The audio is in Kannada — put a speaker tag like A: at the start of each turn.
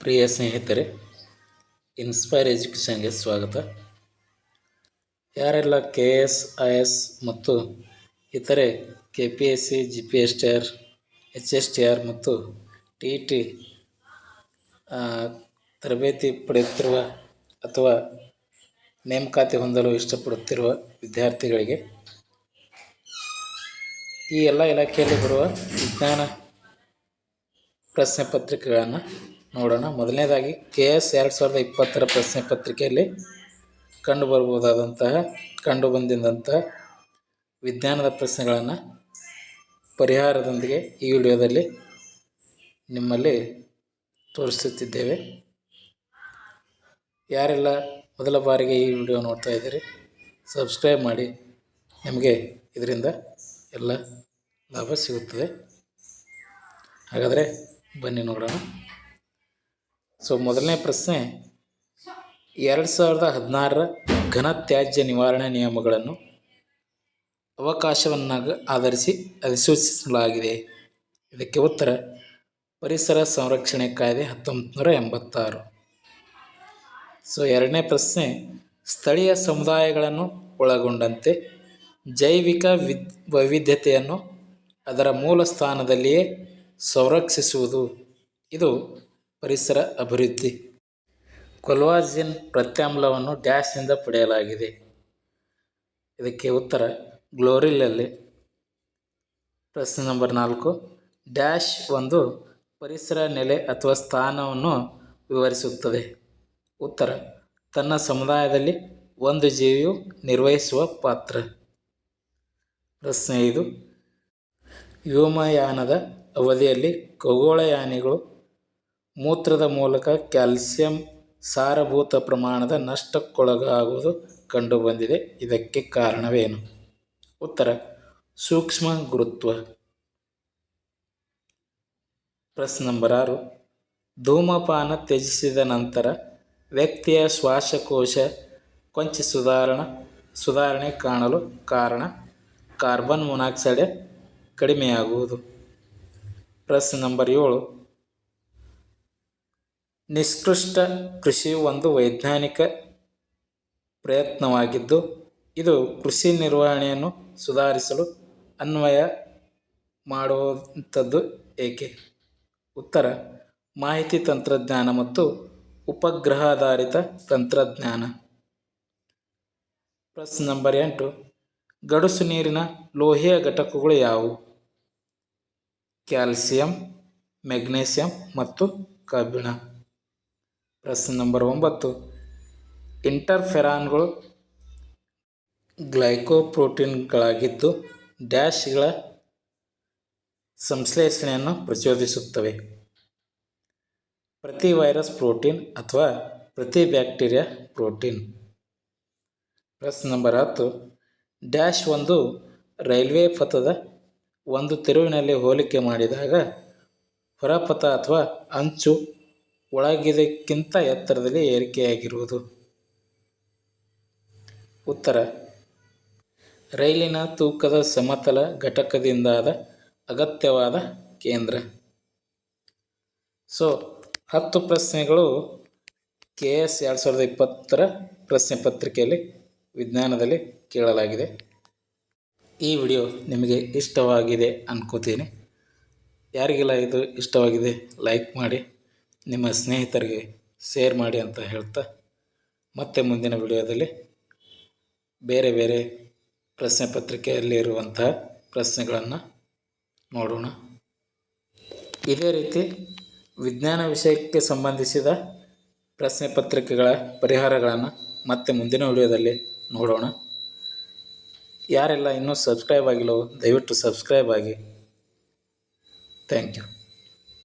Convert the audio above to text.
A: ಪ್ರಿಯ ಸ್ನೇಹಿತರೆ ಇನ್ಸ್ಪೈರ್ ಎಜುಕೇಷನ್ಗೆ ಸ್ವಾಗತ. ಯಾರೆಲ್ಲ ಕೆ ಎಸ್ ಐ ಎಸ್ ಮತ್ತು ಇತರೆ K P S C G P S T R H S T R ಮತ್ತು ಟಿ ಟಿ ತರಬೇತಿ ಪಡೆಯುತ್ತಿರುವ ಅಥವಾ ನೇಮಕಾತಿ ಹೊಂದಲು ಇಷ್ಟಪಡುತ್ತಿರುವ ವಿದ್ಯಾರ್ಥಿಗಳಿಗೆ ಈ ಎಲ್ಲ ಇಲಾಖೆಯಲ್ಲಿ ಬರುವ ವಿಜ್ಞಾನ ಪ್ರಶ್ನೆ ಪತ್ರಿಕೆಗಳನ್ನು ನೋಡೋಣ. ಮೊದಲನೇದಾಗಿ ಕೆ ಎಸ್ ಎರಡು ಸಾವಿರದ ಇಪ್ಪತ್ತರ ಪ್ರಶ್ನೆ ಪತ್ರಿಕೆಯಲ್ಲಿ ಕಂಡು ಕಂಡು ಬಂದಿದ್ದಂತಹ ವಿಜ್ಞಾನದ ಪ್ರಶ್ನೆಗಳನ್ನು ಪರಿಹಾರದೊಂದಿಗೆ ಈ ವಿಡಿಯೋದಲ್ಲಿ ನಿಮ್ಮಲ್ಲಿ ತೋರಿಸುತ್ತಿದ್ದೇವೆ. ಯಾರೆಲ್ಲ ಮೊದಲ ಬಾರಿಗೆ ಈ ವಿಡಿಯೋ ನೋಡ್ತಾ ಇದ್ದೀರಿ, ಸಬ್ಸ್ಕ್ರೈಬ್ ಮಾಡಿ. ನಿಮಗೆ ಇದರಿಂದ ಎಲ್ಲ ಲಾಭ ಸಿಗುತ್ತದೆ. ಹಾಗಾದರೆ ಬನ್ನಿ ನೋಡೋಣ. ಸೊ ಮೊದಲನೇ ಪ್ರಶ್ನೆ, ಎರಡು ಸಾವಿರದ ಹದಿನಾರರ ಘನತ್ಯಾಜ್ಯ ನಿವಾರಣೆ ನಿಯಮಗಳನ್ನು ಅವಕಾಶವನ್ನಾಗಿ ಆಧರಿಸಿ ಅಧಿಸೂಚಿಸಲಾಗಿದೆ. ಇದಕ್ಕೆ ಉತ್ತರ, ಪರಿಸರ ಸಂರಕ್ಷಣೆ ಕಾಯ್ದೆ ಹತ್ತೊಂಬತ್ತು ನೂರ ಎಂಬತ್ತಾರು. ಸೊ ಎರಡನೇ ಪ್ರಶ್ನೆ, ಸ್ಥಳೀಯ ಸಮುದಾಯಗಳನ್ನು ಒಳಗೊಂಡಂತೆ ಜೈವಿಕ ವಿದ್, ವೈವಿಧ್ಯತೆಯನ್ನು ಅದರ ಮೂಲ ಸ್ಥಾನದಲ್ಲಿಯೇ ಸಂರಕ್ಷಿಸುವುದು. ಇದು ಪರಿಸರ ಅಭಿವೃದ್ಧಿ. ಕೊಲ್ವಾಜಿನ್ ಪ್ರತ್ಯಾಮ್ಲವನ್ನು ಡ್ಯಾಶ್ನಿಂದ ಪಡೆಯಲಾಗಿದೆ. ಇದಕ್ಕೆ ಉತ್ತರ ಗ್ಲೋರಿಲಲ್ಲಿ ಪ್ರಶ್ನೆ ನಂಬರ್ ನಾಲ್ಕು. ಡ್ಯಾಶ್ ಒಂದು ಪರಿಸರ ನೆಲೆ ಅಥವಾ ಸ್ಥಾನವನ್ನು ವಿವರಿಸುತ್ತದೆ. ಉತ್ತರ, ತನ್ನ ಸಮುದಾಯದಲ್ಲಿ ಒಂದು ಜೀವಿಯು ನಿರ್ವಹಿಸುವ ಪಾತ್ರ. ಪ್ರಶ್ನೆ ಐದು. ವ್ಯೋಮಯಾನದ ಅವಧಿಯಲ್ಲಿ ಖಗೋಳಯಾನಿಗಳು ಮೂತ್ರದ ಮೂಲಕ ಕ್ಯಾಲ್ಸಿಯಂ ಸಾರಭೂತ ಪ್ರಮಾಣದ ನಷ್ಟಕ್ಕೊಳಗಾಗುವುದು ಕಂಡುಬಂದಿದೆ. ಇದಕ್ಕೆ ಕಾರಣವೇನು? ಉತ್ತರ. ಸೂಕ್ಷ್ಮ ಗುರುತ್ವ. ಪ್ರಶ್ನೆ ನಂಬರ್ ಆರು. ಧೂಮಪಾನ ತ್ಯಜಿಸಿದ ನಂತರ ವ್ಯಕ್ತಿಯ ಶ್ವಾಸಕೋಶ ಕೊಂಚ ಸುಧಾರಣ, ಸುಧಾರಣೆ ಕಾಣಲು ಕಾರಣ ಕಾರ್ಬನ್ ಮೊನಾಕ್ಸೈಡ್ ಕಡಿಮೆಯಾಗುವುದು. ಪ್ರಶ್ನೆ ನಂಬರ್ ಏಳು. ನಿಷ್ಕೃಷ್ಟ ಕೃಷಿ ಒಂದು ವೈಜ್ಞಾನಿಕ ಪ್ರಯತ್ನವಾಗಿದ್ದು, ಇದು ಕೃಷಿ ನಿರ್ವಹಣೆಯನ್ನು ಸುಧಾರಿಸಲು ಅನ್ವಯ ಮಾಡುವಂಥದ್ದು ಏಕೆ? ಉತ್ತರ, ಮಾಹಿತಿ ತಂತ್ರಜ್ಞಾನ ಮತ್ತು ಉಪಗ್ರಹಾಧಾರಿತ ತಂತ್ರಜ್ಞಾನ. ಪ್ರಶ್ನೆ ನಂಬರ್ ಎಂಟು, ಗಡುಸು ನೀರಿನ ಲೋಹೀಯ ಘಟಕಗಳು ಯಾವುವು? ಕ್ಯಾಲ್ಸಿಯಂ, ಮೆಗ್ನೀಸಿಯಂ ಮತ್ತು ಕಬ್ಬಿಣ. ಪ್ರಶ್ನೆ ನಂಬರ್ ಒಂಬತ್ತು. ಇಂಟರ್ಫೆರಾನ್ಗಳು ಗ್ಲೈಕೋಪ್ರೋಟೀನ್ಗಳಾಗಿದ್ದು ಡ್ಯಾಶ್ಗಳ ಸಂಶ್ಲೇಷಣೆಯನ್ನು ಪ್ರಚೋದಿಸುತ್ತವೆ. ಪ್ರತಿ ವೈರಸ್ ಪ್ರೋಟೀನ್ ಅಥವಾ ಪ್ರತಿ ಬ್ಯಾಕ್ಟೀರಿಯಾ ಪ್ರೋಟೀನ್. ಪ್ರಶ್ನೆ ನಂಬರ್ ಹತ್ತು. ಡ್ಯಾಶ್ ಒಂದು ರೈಲ್ವೆ ಪಥದ ಒಂದು ತಿರುವಿನಲ್ಲಿ ಹೋಲಿಕೆ ಮಾಡಿದಾಗ ಹೊರಪಥ ಅಥವಾ ಅಂಚು ಒಳಗಿದಕ್ಕಿಂತ ಎತ್ತರದಲ್ಲಿ ಏರಿಕೆಯಾಗಿರುವುದು. ಉತ್ತರ. ರೈಲಿನ ತೂಕದ ಸಮತಲ ಘಟಕದಿಂದಾದ ಅಗತ್ಯವಾದ ಕೇಂದ್ರ. ಸೊ, ಹತ್ತು ಪ್ರಶ್ನೆಗಳು ಕೆ ಎಸ್ ಎರಡು ಸಾವಿರದ ಇಪ್ಪತ್ತರ ಪ್ರಶ್ನೆ ಪತ್ರಿಕೆಯಲ್ಲಿ, ವಿಜ್ಞಾನದಲ್ಲಿ ಕೇಳಲಾಗಿದೆ. ಈ ವಿಡಿಯೋ ನಿಮಗೆ ಇಷ್ಟವಾಗಿದೆ ಅನ್ಕೋತೀನಿ. ಯಾರಿಗೆಲ್ಲ ಇದು ಇಷ್ಟವಾಗಿದೆ, ಲೈಕ್ ಮಾಡಿ. ನಿಮ್ಮ ಸ್ನೇಹಿತರಿಗೆ ಶೇರ್ ಮಾಡಿ ಅಂತ ಹೇಳ್ತಾ ಮತ್ತೆ ಮುಂದಿನ ವಿಡಿಯೋದಲ್ಲಿ ಬೇರೆ ಬೇರೆ ಪ್ರಶ್ನೆ ಪತ್ರಿಕೆಯಲ್ಲಿ ಇರುವಂತಹ ಪ್ರಶ್ನೆಗಳನ್ನು ನೋಡೋಣ. ಇದೇ ರೀತಿ ವಿಜ್ಞಾನ ವಿಷಯಕ್ಕೆ ಸಂಬಂಧಿಸಿದ ಪ್ರಶ್ನೆ ಪತ್ರಿಕೆಗಳ ಪರಿಹಾರಗಳನ್ನು ಮತ್ತೆ ಮುಂದಿನ ವಿಡಿಯೋದಲ್ಲಿ ನೋಡೋಣ. ಯಾರೆಲ್ಲ ಇನ್ನೂ ಸಬ್ಸ್ಕ್ರೈಬ್ ಆಗಿಲ್ಲವೋ ದಯವಿಟ್ಟು ಸಬ್ಸ್ಕ್ರೈಬ್ ಆಗಿ. Thank you